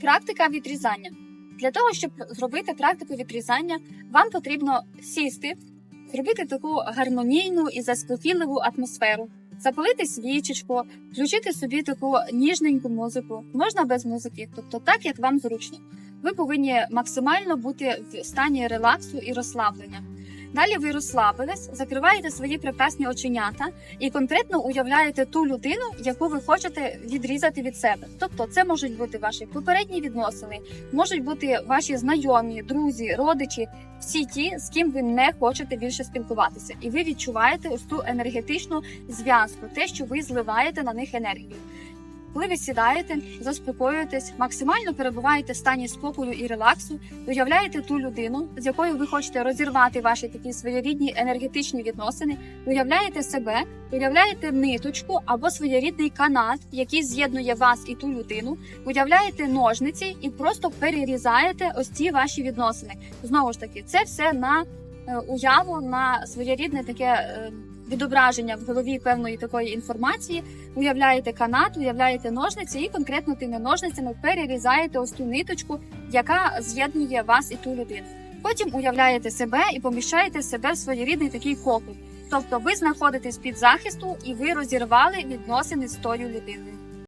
Практика відрізання. Для того, щоб зробити практику відрізання, вам потрібно сісти, зробити таку гармонійну і заспокійливу атмосферу, запалити свічечку, включити собі таку ніжненьку музику. Можна без музики, тобто так, як вам зручно. Ви повинні максимально бути в стані релаксу і розслаблення. Далі ви розслабились, закриваєте свої прекрасні оченята і конкретно уявляєте ту людину, яку ви хочете відрізати від себе. Тобто, це можуть бути ваші попередні відносини, можуть бути ваші знайомі, друзі, родичі, всі ті, з ким ви не хочете більше спілкуватися, і ви відчуваєте ось ту енергетичну зв'язку, те, що ви зливаєте на них енергію. Коли ви сідаєте, заспокоюєтесь, максимально перебуваєте в стані спокою і релаксу, уявляєте ту людину, з якою ви хочете розірвати ваші такі своєрідні енергетичні відносини, уявляєте себе, уявляєте ниточку або своєрідний канат, який з'єднує вас і ту людину, уявляєте ножниці і просто перерізаєте ось ці ваші відносини. Знову ж таки, це все на е, уяву, на своєрідне таке. Відображення в голові певної такої інформації, уявляєте канат, уявляєте ножниці, і конкретно тими ножницями перерізаєте ось ту ниточку, яка з'єднує вас і ту людину. Потім уявляєте себе і поміщаєте себе в своєрідний такий кокон. Тобто ви знаходитесь під захисту і ви розірвали відносини з тою людиною.